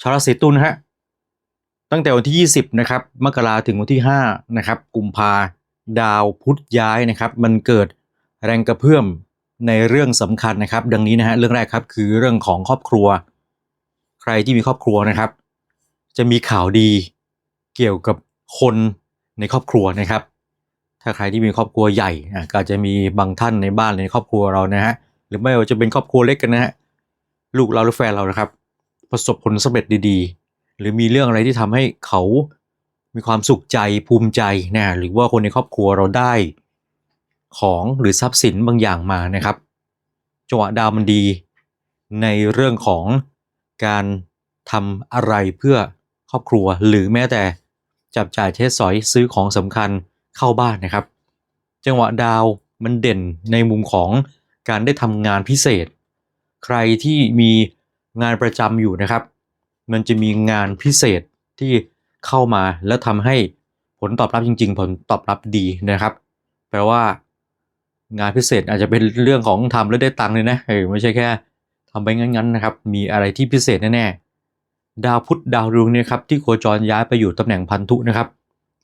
ชาวราศีตุลฮะตั้งแต่วันที่ 20 นะครับมกราถึงวันที่ 5 นะครับ กุมภาดาวพุธย้ายนะครับ มันเกิดแรงกระเพื่อมในเรื่องสำคัญนะครับ ดังนี้นะฮะเรื่องแรกครับคือเรื่องของครอบครัว ใครที่มีครอบครัวนะครับ จะมีข่าวดีเกี่ยวกับคนในครอบครัวนะครับ ถ้าใครที่มีครอบครัวใหญ่อะก็อาจจะมีบางท่านในบ้านในครอบครัวเรานะฮะหรือไม่ว่าจะเป็นครอบครัวเล็กกันนะฮะลูกเราหรือแฟนเรานะครับ ประสบผลสำเร็จดีๆ หรือมีเรื่องอะไรที่ทำให้เขามีความสุขใจภูมิใจนะหรือว่าคนในครอบครัวเราได้ของหรือทรัพย์สินบางอย่างมานะครับจังหวะดาวมันดี ในเรื่องของการทำอะไรเพื่อครอบครัว หรือแม้แต่จับจ่ายใช้สอยซื้อของสำคัญเข้าบ้านนะครับ จังหวะดาวมันเด่นในมุมของการได้ทำงานพิเศษ ใครที่มี งานประจำอยู่นะครับ มันจะมีงานพิเศษที่เข้ามาแล้วทำให้ผลตอบรับจริง ๆ ผลตอบรับดีนะครับ แปลว่างานพิเศษอาจจะเป็นเรื่องของทำแล้วได้ตังค์เลยนะเออไม่ใช่แค่ทำไปงั้นๆนะครับ มีอะไรที่พิเศษแน่ๆดาวพุธดาวดวงเนี่ยครับที่โคจรย้ายไปอยู่ตำแหน่งพันธุนะครับ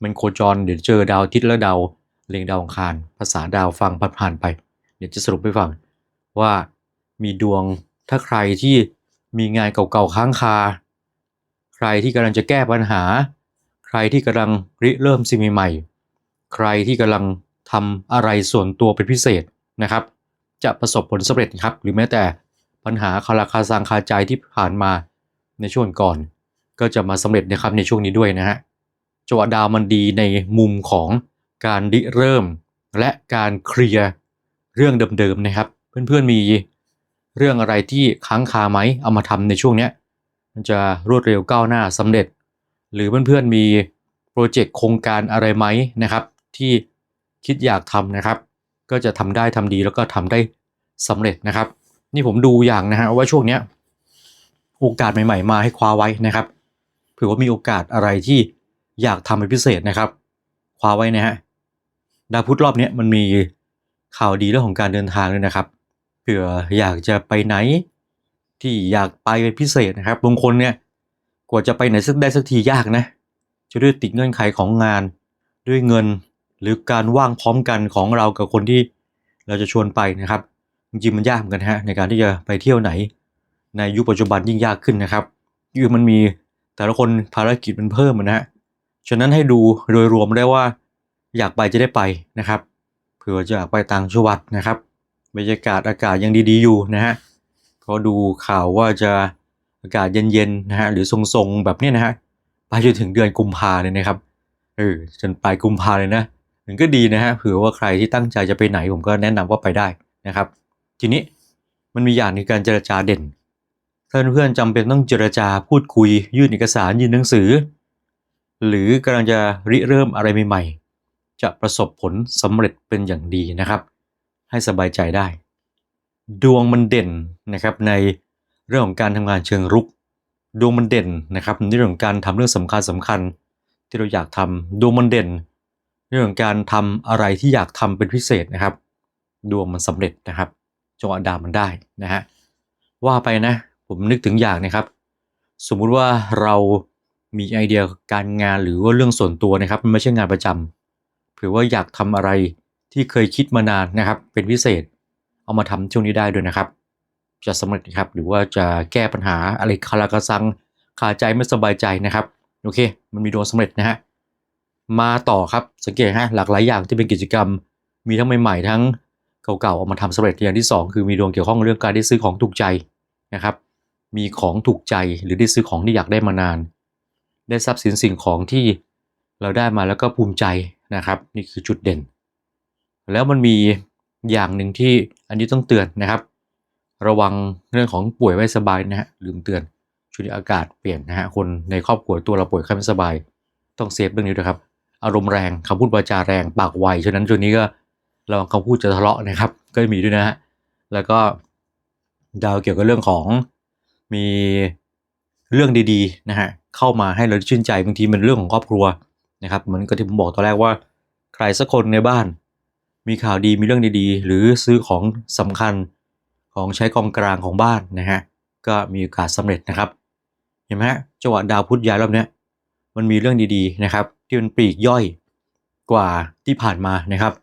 มันโคจรเดี๋ยวเจอดาวอาทิตย์และดาวเรียงดาวอังคาร ภาษาดาวฟังผ่านๆไป เดี๋ยวจะสรุปให้ฟังว่ามีดวงถ้าใครที่ มีงานเก่าๆค้างคา ใครที่กำลังจะแก้ปัญหา ใครที่กำลังริเริ่มสิ่งใหม่ๆใครที่กำลังทำอะไรส่วนตัวเป็นพิเศษนะครับ จะประสบผลสำเร็จครับ หรือแม้แต่ปัญหาคาราคาซังคาใจที่ผ่านมาในช่วงก่อน ก็จะมาสำเร็จนะครับในช่วงนี้ด้วยนะฮะจังหวะดาวมันดีในมุมของการริเริ่ม และการเคลียร์เรื่องเดิมๆนะครับ เพื่อนๆมี เรื่องอะไรที่ค้างคาไหมเอามาทำในช่วงเนี้ยมันจะรวดเร็วก้าวหน้าสำเร็จ หรือเพื่อนๆมีโปรเจกต์โครงการอะไรไหมนะครับ ที่คิดอยากทำนะครับ ก็จะทำได้ทำดีแล้วก็ทำได้สำเร็จนะครับ นี่ผมดูอย่างนะฮะว่าช่วงเนี้ยโอกาสใหม่ ๆ มาให้คว้าไว้นะครับเผื่อว่ามีโอกาสอะไรที่อยากทำเป็นพิเศษนะครับ คว้าไว้นะฮะดาวพุธรอบนี้มันมีข่าวดีเรื่องของการเดินทางด้วยนะครับ ผื่ออยากจะไปไหน ที่อยากไปเป็นพิเศษนะครับบางคนเนี่ยกว่าจะไปไหนสักได้สักทียากนะจะด้วยติดเงื่อนไขของงาน ด้วยเงินหรือการว่างพร้อมกันของเรากับคนที่เราจะชวนไปนะครับจริงๆมันยากเหมือนกันฮะในการที่จะไปเที่ยวไหน ในยุคปัจจุบันยิ่งยากขึ้นนะครับยิ่งมันมีแต่ละคนภารกิจมันเพิ่มนะฮะฉะนั้นให้ดูโดยรวมได้ว่าอยากไปจะได้ไปนะครับเผื่อจะอยากไปต่างจังหวัดนะครับ บรรยากาศอากาศยังดีๆอยู่นะฮะก็ดูข่าวว่าจะอากาศเย็นๆนะฮะหรือทรงๆแบบนี้นะฮะไปจนถึงเดือนกุมภาเลยนะครับเออจนปลายกุมภาเลยนะมันก็ดีนะฮะเผื่อว่าใครที่ตั้งใจจะไปไหนผมก็แนะนำว่าไปได้นะครับ ทีนี้มันมีอย่างในการเจรจาเด่นถ้าเพื่อนๆจำเป็นต้องเจรจาพูดคุย ยื่นเอกสารยื่นหนังสือ หรือกำลังจะริเริ่มอะไรใหม่ๆจะประสบผลสำเร็จเป็นอย่างดีนะครับ ให้สบายใจได้ ดวงมันเด่นนะครับในเรื่องของการทำงานเชิงรุก ดวงมันเด่นนะครับในเรื่องของการทำเรื่องสำคัญสำคัญที่เราอยากทำดวงมันเด่น เรื่องของการทำอะไรที่อยากทำเป็นพิเศษนะครับ ดวงมันสำเร็จนะครับจังหวะดามันได้นะฮะว่าไปนะผมนึกถึงอย่างนะครับ สมมุติว่าเรามีไอเดียการงานหรือว่าเรื่องส่วนตัวนะครับ มันไม่ใช่งานประจำเผื่อว่าอยากทำอะไร ที่เคยคิดมานานนะครับ เป็นพิเศษ เอามาทำช่วงนี้ได้ด้วยนะครับ จะสำเร็จครับหรือว่าจะแก้ปัญหาอะไรคาราคาซังขาใจไม่สบายใจนะครับโอเค มันมีดวงสำเร็จนะฮะมาต่อครับสังเกตฮะหลากหลายอย่างที่เป็นกิจกรรม มีทั้งใหม่ๆทั้งเก่าๆเอามาทำสำเร็จอย่างที่ 2 คือมีดวงเกี่ยวข้องเรื่องการได้ซื้อของถูกใจนะครับ มีของถูกใจหรือได้ซื้อของที่อยากได้มานาน ได้ทรัพย์สินสิ่งของที่เราได้มาแล้วก็ภูมิใจนะครับ นี่คือจุดเด่น แล้วมันมีอย่างหนึ่งที่อันนี้ต้องเตือนนะครับ ระวังเรื่องของป่วยไม่สบายนะฮะลืมเตือนช่วงนี้อากาศเปลี่ยนนะฮะคนในครอบครัวตัวเราป่วยไข้ไม่สบาย ต้องเซฟเรื่องนี้ด้วยครับอารมณ์แรงคำพูดวาจาแรงปากไวฉะนั้นช่วงนี้ก็ระวังคำพูดจะทะเลาะนะครับ ก็มีด้วยนะฮะแล้วก็ดาวเกี่ยวกับเรื่องของมีเรื่องดีๆนะฮะเข้ามาให้เราชื่นใจบางทีมันเรื่องของครอบครัวนะครับเหมือนกับที่ผมบอกตอนแรกว่า ใครสักคนในบ้าน มีข่าวดีมีเรื่องดีๆ หรือซื้อของสำคัญของใช้กองกลางของบ้านนะฮะก็มีโอกาสสำเร็จนะครับเห็นไหมฮะจังหวะดาวพุธย้ายรอบเนี้ยมันมีเรื่องดีๆนะครับ ที่มันปลีกย่อยกว่าที่ผ่านมานะครับ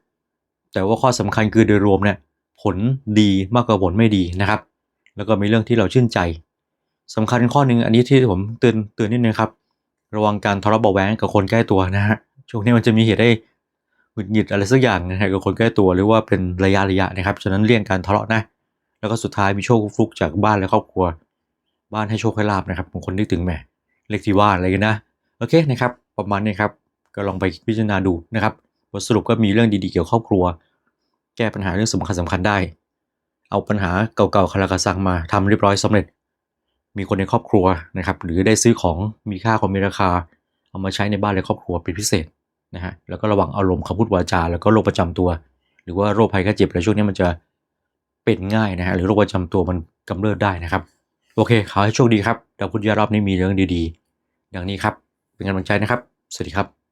แต่ว่าข้อสำคัญคือโดยรวมเนี่ยผลดีมากกว่าผลไม่ดีนะครับ แล้วก็มีเรื่องที่เราชื่นใจสำคัญข้อหนึ่งอันนี้ที่ผมเตือนเตือนนิดนึงครับ ระวังการทะเลาะเบาแวงกับคนใกล้ตัวนะฮะช่วงนี้มันจะมีเหตุให้ หงุดหงิดอะไรสักอย่างนะฮะกับคนใกล้ตัวหรือว่าเป็นระยะระยะนะครับฉะนั้นเลี่ยงการทะเลาะนะ แล้วก็สุดท้ายมีโชคฟลุกจากบ้านและครอบครัว บ้านให้โชคให้ลาบนะครับบางคนนึกถึงแหมเลขที่บ้านอะไรกันนะโอเคนะครับ ประมาณนี้ครับก็ลองไปพิจารณาดูนะครับบทสรุปก็มีเรื่องดีๆเกี่ยวกับครอบครัว แก้ปัญหาเรื่องสำคัญสำคัญได้ เอาปัญหาเก่าๆคาราคาซังมาทำเรียบร้อยสำเร็จ มีคนในครอบครัวนะครับหรือได้ซื้อของมีค่าของมีราคา เอามาใช้ในบ้านและครอบครัวเป็นพิเศษ นะฮะแล้วก็ระวังอารมณ์คำพูดวาจา แล้วก็โรคประจำตัว หรือว่าโรคภัยไข้เจ็บอะไรช่วงนี้มันจะเป็นง่ายนะฮะหรือโรคประจำตัวมันกำเริบได้นะครับ โอเคขอให้โชคดีครับดาวพุธยารอบนี้มีเรื่องดีๆ อย่างนี้ครับ เป็นกำลังใจนะครับ สวัสดีครับ